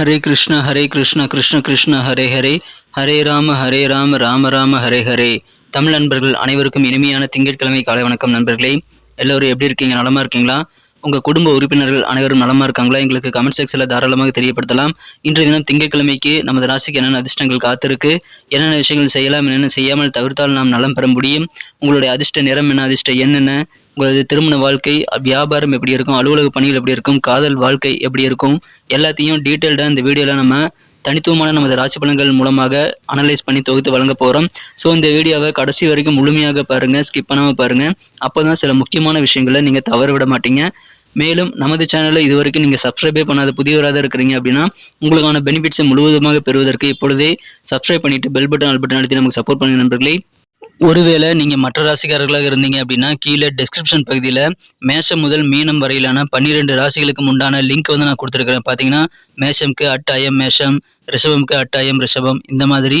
ஹரே கிருஷ்ண ஹரே கிருஷ்ண கிருஷ்ண கிருஷ்ண ஹரே ஹரே. ஹரே ராம ஹரே ராம ராம ராம ஹரே ஹரே. தமிழ் நண்பர்கள் அனைவருக்கும் இனிமையான திங்கட்கிழமை காலை வணக்கம் நண்பர்களே. எல்லோரும் எப்படி இருக்கீங்க? நலமாக இருக்கீங்களா? உங்கள் குடும்ப உறுப்பினர்கள் அனைவரும் நலமாக இருக்காங்களா? எங்களுக்கு கமெண்ட் செக்ஷனில் தாராளமாக தெரியப்படுத்தலாம். இன்றைய தினம் திங்கட்கிழமைக்கு நமது ராசிக்கு என்னென்ன அதிர்ஷ்டங்கள் காத்திருக்கு? என்னென்ன விஷயங்கள் செய்யலாம்? என்னென்ன செய்யாமல் தவிர்த்தால் நாம் நலம் பெற முடியும்? உங்களுடைய அதிர்ஷ்ட நிறம் என்ன? அதிர்ஷ்ட என்னென்ன உங்களது திருமண வாழ்க்கை வியாபாரம் எப்படி இருக்கும் அலுவலக பணிகள் எப்படி இருக்கும் காதல் வாழ்க்கை எப்படி இருக்கும் எல்லாத்தையும் டீட்டெயில்டாக இந்த வீடியோவில் நம்ம தனித்துவமான நமது ராசி பலன்கள் மூலமாக அனலைஸ் பண்ணி தொகுத்து வழங்க போகிறோம் ஸோ இந்த வீடியோவை கடைசி வரைக்கும் முழுமையாக பாருங்கள் ஸ்கிப் பண்ணாமல் பாருங்கள் அப்போ தான் சில முக்கியமான விஷயங்களை நீங்கள் தவற விட மாட்டீங்க. மேலும் நமது சேனலை இது வரைக்கும் நீங்கள் சப்ஸ்கிரைபே பண்ணாத புதியவராக இருக்கிறீங்க அப்படின்னா உங்களுக்கான பெனிஃபிட்ஸை முழுவதுமாக பெறுவதற்கு இப்பொழுதே சப்ஸ்கிரைப் பண்ணிவிட்டு பெல் பட்டன் ஆல் பட்டன் அழுத்தி நமக்கு சப்போர்ட் பண்ணுங்க நண்பர்களே. ஒருவேளை நீங்கள் மற்ற ராசிக்காரர்களாக இருந்தீங்க அப்படின்னா கீழே டெஸ்கிரிப்ஷன் பகுதியில் மேஷம் முதல் மீனம் வரையிலான பன்னிரெண்டு ராசிகளுக்கு உண்டான லிங்க் வந்து நான் கொடுத்துருக்கிறேன். பார்த்தீங்கன்னா மேஷம்க்கு அட்டாயம் மேஷம் ரிஷபம்க்கு அட்டாயம் ரிஷபம் இந்த மாதிரி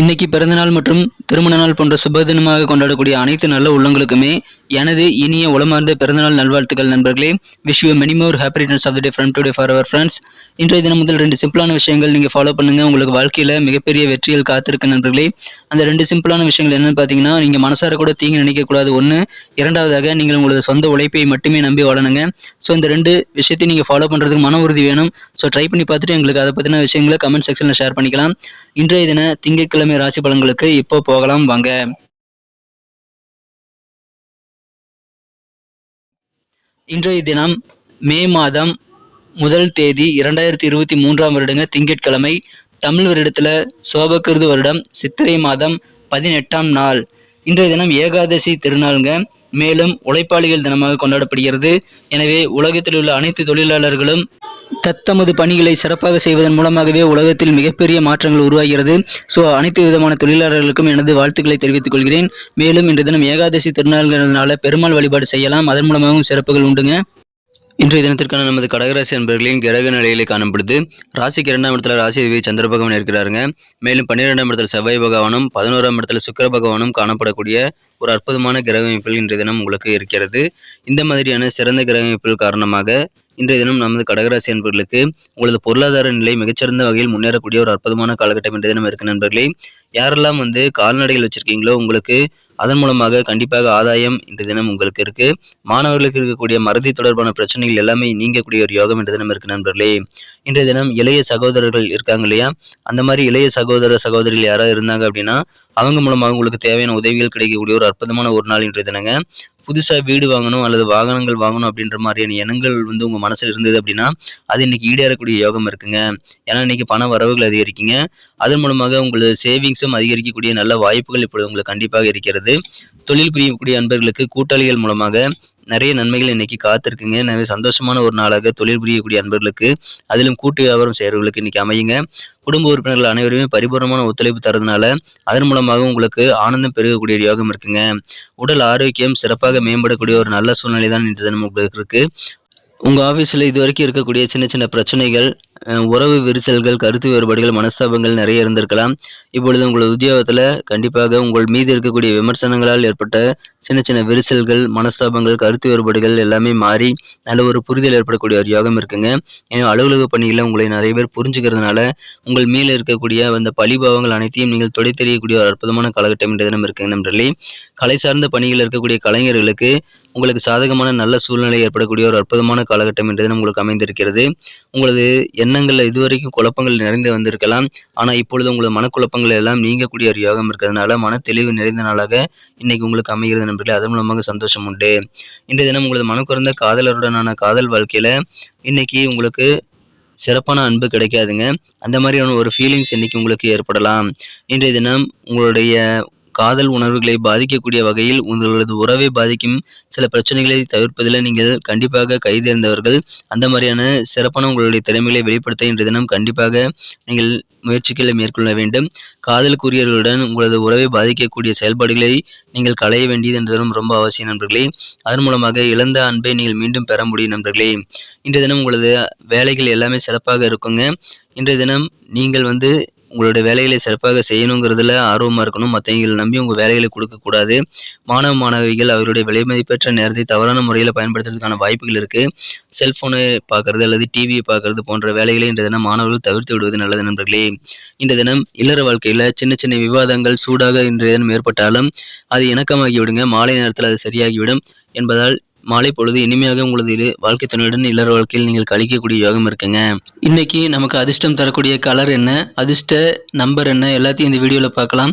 இன்னைக்கு பிறந்தநாள் மற்றும் திருமண நாள் போன்ற சுப தினமாக கொண்டாடக்கூடிய அனைத்து நல்ல உள்ளங்களுக்குமே எனது இனிய உளமார்ந்த பிறந்தநாள் நல்வாழ்த்துக்கள் நண்பர்களே. Wish you many more happy returns of the day from today for our friends இன்றைய தினம் முதல் ரெண்டு சிம்பிளான விஷயங்கள் நீங்கள் ஃபாலோ பண்ணுங்கள் உங்களுக்கு வாழ்க்கையில் மிகப்பெரிய வெற்றிகள் காத்திருக்கு நண்பர்களே. அந்த ரெண்டு சிம்பிளான விஷயங்கள் என்னென்னு பார்த்தீங்கன்னா நீங்கள் மனசார கூட தீங்கு நினைக்கக்கூடாது ஒன்று இரண்டாவதாக நீங்கள் உங்களது சொந்த உழைப்பை மட்டுமே நம்பி வாழணுங்க. ஸோ இந்த ரெண்டு விஷயத்தையும் நீங்கள் ஃபாலோ பண்ணுறதுக்கு மன உறுதி வேணும். ஸோ ட்ரை பண்ணி பார்த்துட்டு எங்களுக்கு அதை பற்றின விஷயங்களை கமெண்ட் செக்ஷனில் ஷேர் பண்ணிக்கலாம். இன்றைய தின திங்கட்கிழமை ராசி பலன்களுக்கு இப்போ போகலாம் வாங்க. இன்றைய தினம் மே மாதம் முதல் தேதி இரண்டாயிரத்தி இருபத்தி மூன்றாம் வருடங்க திங்கட்கிழமை தமிழ் வருடத்தில் சோபக்கிருது வருடம் சித்திரை மாதம் பதினெட்டாம் நாள். இன்றைய தினம் ஏகாதசி திருநாளுங்க. மேலும் உழைப்பாளிகள் தினமாக கொண்டாடப்படுகிறது. எனவே உலகத்தில் உள்ள அனைத்து தொழிலாளர்களும் தத்தமது பணிகளை சிறப்பாக செய்வதன் மூலமாகவே உலகத்தில் மிகப்பெரிய மாற்றங்கள் உருவாகிறது. ஸோ அனைத்து விதமான தொழிலாளர்களுக்கும் எனது வாழ்த்துக்களை தெரிவித்துக் கொள்கிறேன். மேலும் இன்று தினம் ஏகாதசி திருநாள்கிறதுனால பெருமாள் வழிபாடு செய்யலாம். அதன் மூலமாகவும் சிறப்புகள் உண்டுங்க. இன்றைய தினத்திற்கான நமது கடகராசி அன்பர்களின் கிரக நிலையிலே காணப்படுது ராசிக்கு இரண்டாம் இடத்துல ராசி தேவி சந்திர பகவான் இருக்கிறாருங்க. மேலும் பன்னிரெண்டாம் இடத்துல செவ்வாய் பகவானும் பதினோராம் இடத்துல சுக்கர பகவானும் காணப்படக்கூடிய ஒரு அற்புதமான கிரக அமைப்பில் இன்றைய தினம் உங்களுக்கு இருக்கிறது. இந்த மாதிரியான சிறந்த கிரக அமைப்பில் காரணமாக இன்றைய தினம் நமது கடகராசி அன்பர்களுக்கு உங்களது பொருளாதார நிலை மிகச்சிறந்த வகையில் முன்னேறக்கூடிய ஒரு அற்புதமான காலகட்டம் இன்றைய தினம் இருக்கு நண்பர்களே. யாரெல்லாம் வந்து கால்நடைகள் வச்சிருக்கீங்களோ உங்களுக்கு அதன் மூலமாக கண்டிப்பாக ஆதாயம் இன்றைய தினம் உங்களுக்கு இருக்கு. மாணவர்களுக்கு இருக்கக்கூடிய மறதி தொடர்பான பிரச்சனைகள் எல்லாமே நீங்கக்கூடிய ஒரு யோகம் இன்றைய தினம் இருக்கு நண்பர்களே. இன்றைய தினம் இளைய சகோதரர்கள் இருக்காங்க இல்லையா? அந்த மாதிரி இளைய சகோதர சகோதரிகள் யாராவது இருந்தாங்க அப்படின்னா அவங்க மூலமாக உங்களுக்கு தேவையான உதவிகள் கிடைக்கக்கூடிய ஒரு அற்புதமான ஒரு நாள் இன்றைய தினங்க. புதுசாக வீடு வாங்கணும் அல்லது வாகனங்கள் வாங்கணும் அப்படின்ற மாதிரியான எண்ணங்கள் வந்து உங்கள் மனசில் இருந்தது அப்படின்னா அது இன்னைக்கு ஈடேறக்கூடிய யோகம் இருக்குங்க. ஏன்னா இன்னைக்கு பண வரவுகள் அதிகரிக்குங்க. அதன் மூலமாக உங்களது சேவிங்ஸும் அதிகரிக்கக்கூடிய நல்ல வாய்ப்புகள் இப்பொழுது உங்களுக்கு கண்டிப்பாக இருக்கிறது. தொழில் புரியக்கூடிய அன்பர்களுக்கு கூட்டாளிகள் மூலமாக நிறைய நன்மைகள் இன்னைக்கு காத்திருக்குங்க. எனவே சந்தோஷமான ஒரு நாளாக தொழில் புரியக்கூடிய அன்பர்களுக்கு அதிலும் கூட்டு வியாபாரம் செய்கிறவர்களுக்கு இன்னைக்கு அமையுங்க. குடும்ப உறுப்பினர்கள் அனைவருமே பரிபூர்ணமான ஒத்துழைப்பு தரதுனால அதன் மூலமாக உங்களுக்கு ஆனந்தம் பெருகக்கூடிய ஒரு யோகம் இருக்குங்க. உடல் ஆரோக்கியம் சிறப்பாக மேம்படக்கூடிய ஒரு நல்ல சூழ்நிலை தான் இன்று தினம் உங்களுக்கு இருக்கு. உங்கள் ஆஃபீஸில் இது வரைக்கும் இருக்கக்கூடிய சின்ன சின்ன பிரச்சனைகள் உறவு விரிசல்கள் கருத்து வேறுபாடுகள் மனஸ்தாபங்கள் நிறைய இருந்திருக்கலாம். இப்பொழுது உங்கள் உத்தியோகத்தில் கண்டிப்பாக உங்கள் மீது இருக்கக்கூடிய விமர்சனங்களால் ஏற்பட்ட சின்ன சின்ன விரிசல்கள் மனஸ்தாபங்கள் கருத்து வேறுபாடுகள் எல்லாமே மாறி நல்ல ஒரு புரிதல் ஏற்படக்கூடிய ஒரு யோகம் இருக்குங்க. ஏன்னா அலுவலக பணியில் உங்களை நிறைய பேர் புரிஞ்சுக்கிறதுனால உங்கள் மேலே இருக்கக்கூடிய அந்த பழிபாவங்கள் அனைத்தையும் நீங்கள் தொலை தெரியக்கூடிய ஒரு அற்புதமான காலகட்டம் என்ற தினம் இருக்குங்க நன்றி கலை சார்ந்த பணியில் இருக்கக்கூடிய கலைஞர்களுக்கு உங்களுக்கு சாதகமான நல்ல சூழ்நிலை ஏற்படக்கூடிய ஒரு அற்புதமான காலகட்டம் என்ற தினம் உங்களுக்கு அமைந்திருக்கிறது. உங்களது என்ன எண்ணங்களில் இதுவரைக்கும் குழப்பங்கள் நிறைந்து வந்திருக்கலாம். ஆனால் இப்பொழுது உங்களது மனக்குழப்பங்கள் எல்லாம் நீங்கக்கூடிய ஒரு யோகம் இருக்கிறதுனால, மன தெளிவு நிறைந்த நாளாக இன்னைக்கு உங்களுக்கு அமைகிறது நண்பர்களே. அதன் மூலமாக சந்தோஷம் உண்டு. இன்றைய தினம் உங்களது மனக்குறந்த காதலருடனான காதல் வாழ்க்கையில் இன்னைக்கு உங்களுக்கு சிறப்பான அன்பு கிடைக்காதுங்க. அந்த மாதிரியான ஒரு ஃபீலிங்ஸ் இன்னைக்கு உங்களுக்கு ஏற்படலாம். இன்றைய தினம் உங்களுடைய காதல் உணர்வுகளை பாதிக்கக்கூடிய வகையில் உங்களது உறவை பாதிக்கும் சில பிரச்சனைகளை தவிர்ப்பதில் நீங்கள் கண்டிப்பாக கைதேர்ந்தவர்கள். அந்த மாதிரியான சிறப்பான உங்களுடைய திறமைகளை வெளிப்படுத்த இன்றைய தினம் கண்டிப்பாக நீங்கள் முயற்சிகளை மேற்கொள்ள வேண்டும். காதலுக்குரியவர்களுடன் உங்களது உறவை பாதிக்கக்கூடிய செயல்பாடுகளை நீங்கள் களைய வேண்டியது என்றதும் ரொம்ப அவசியம் நண்பர்களே. அதன் மூலமாக இழந்த அன்பை நீங்கள் மீண்டும் பெற முடியும் நண்பர்களே. இன்றைய தினம் உங்களது வேலைகள் எல்லாமே சிறப்பாக இருக்குங்க. இன்றைய தினம் நீங்கள் வந்து உங்களுடைய வேலைகளை சிறப்பாக செய்யணுங்கிறதுல ஆர்வமாக இருக்கணும். மற்றவங்களை நம்பி உங்கள் வேலைகளை கொடுக்கக்கூடாது. மாணவ, மாணவிகள் அவருடைய விலைமதிப்பற்ற நேரத்தை தவறான முறையில் பயன்படுத்துறதுக்கான வாய்ப்புகள் இருக்குது செல்ஃபோனை பார்க்கறது அல்லது டிவியை பார்க்குறது போன்ற வேலைகளை இன்றைய தினம் மாணவர்கள் தவிர்த்து விடுவது நல்லது நண்பர்களே. இன்றைய தினம் இல்லற வாழ்க்கையில் சின்ன சின்ன விவாதங்கள் சூடாக இன்றைய தினம் ஏற்பட்டாலும், அது இணக்கமாகிவிடுங்க மாலை நேரத்தில் அது சரியாகிவிடும் என்பதால் மாலை பொழுது இனிமையாக உங்களது வாழ்க்கை துணையுடன் இல்லற வாழ்க்கையில் நீங்கள் கழிக்கக்கூடிய யோகம் இருக்குங்க. இன்னைக்கு நமக்கு அதிர்ஷ்டம் தரக்கூடிய கலர் என்ன? அதிர்ஷ்ட நம்பர் என்ன? எல்லாத்தையும் இந்த வீடியோல பார்க்கலாம்.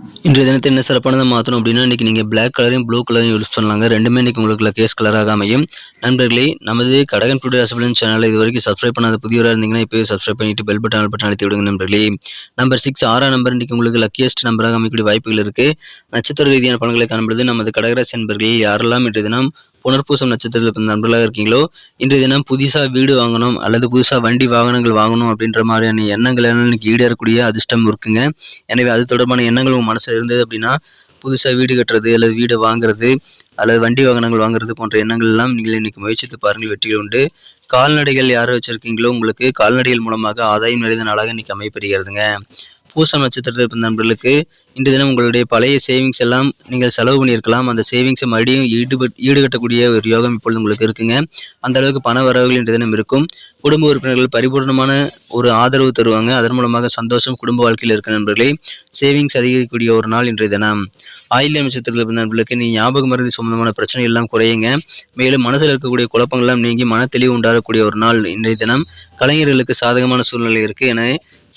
இன்றைய தினத்தை என்ன சிறப்பானதை மாற்றணும் அப்படின்னா, இன்னைக்கு நீங்கள் பிளாக் கலரையும், ப்ளூ கலரையும் யூஸ் பண்ணலாங்க. ரெண்டுமே இன்றைக்கி உங்களுக்கு கேஸ் கலராக அமையும். நண்பர்களே, நமது கடகன் டுடே ராசிபலன் சேனலை இதுவரைக்கும் சப்ஸ்கிரைப் பண்ணாத புதியவராக இருந்தீங்கன்னா, இப்போயே சப்ஸ்கிரைப் பண்ணிட்டு பெல் பட்டன், ஆல் பட்டன் அழுத்தி விடுங்க நண்பர்களே. நம்பர் சிக்ஸ் ஆறாம் நம்பர் இன்றைக்கி உங்களுக்கு லக்கியஸ்ட் நம்பராக அமைக்கக்கூடிய வாய்ப்புகள் இருக்குது நட்சத்திர ரீதியான பலன்களை காணும்பொழுது நமது கடகராசி நண்பர்களே யாரெல்லாம் இன்றைய தினம் புனர்பூசம் நட்சத்திரத்தில் பிறந்த நண்பர்களாக இருக்கீங்களோ, இன்றைய தினம் புதுசாக வீடு வாங்கணும் அல்லது புதுசாக வண்டி வாகனங்கள் வாங்கணும் அப்படின்ற மாதிரியான எண்ணங்கள் இன்னைக்கு ஈடேறக்கூடிய அதிர்ஷ்டம் இருக்குங்க. எனவே அது தொடர்பான எண்ணங்கள் உங்கள் மனசில் இருந்தது அப்படின்னா, புதுசாக வீடு கட்டுறது அல்லது வீடு வாங்குறது அல்லது வண்டி வாகனங்கள் வாங்குறது போன்ற எண்ணங்கள் எல்லாம் நீங்கள் இன்னைக்கு முயற்சித்து பாருங்கள் வெற்றிகள் உண்டு. கால்நடைகள் யார் வச்சுருக்கீங்களோ உங்களுக்கு கால்நடைகள் மூலமாக ஆதாயம் நிறைந்த நாளாக இன்னைக்கு அமைப்பெறுகிறதுங்க பூசம் நட்சத்திரத்தில் பிறந்த நண்பர்களுக்கு இன்று தினம் உங்களுடைய பழைய சேவிங்ஸ் எல்லாம் நீங்கள் செலவு பண்ணியிருக்கலாம். அந்த சேவிங்ஸை மறுபடியும் ஈடுபட் ஈடுகட்டக்கூடிய ஒரு யோகம் இப்பொழுது உங்களுக்கு இருக்குங்க. அந்த அளவுக்கு பண வரவுகள் இன்று தினம் இருக்கும். குடும்ப உறுப்பினர்கள் பரிபூர்ணமான ஒரு ஆதரவு தருவாங்க. அதன் மூலமாக சந்தோஷம் குடும்ப வாழ்க்கையில் இருக்க நண்பர்களே. சேவிங்ஸ் அதிகரிக்கக்கூடிய ஒரு நாள் இன்றைய தினம். ஆயில்யம் நட்சத்திரத்தில் நண்பர்களுக்கு நீ ஞாபக மருந்து சம்பந்தமான பிரச்சனை எல்லாம் குறையுங்க. மேலும் மனசில் இருக்கக்கூடிய குழப்பங்கள் எல்லாம் நீங்கி மன தெளிவு உண்டாகக்கூடிய ஒரு நாள் இன்றைய தினம். கலைஞர்களுக்கு சாதகமான சூழ்நிலை இருக்குது என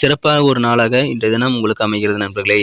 சிறப்பாக ஒரு நாளாக இன்றைய தினம் உங்களுக்கு அமைகிறது நண்பர்களே.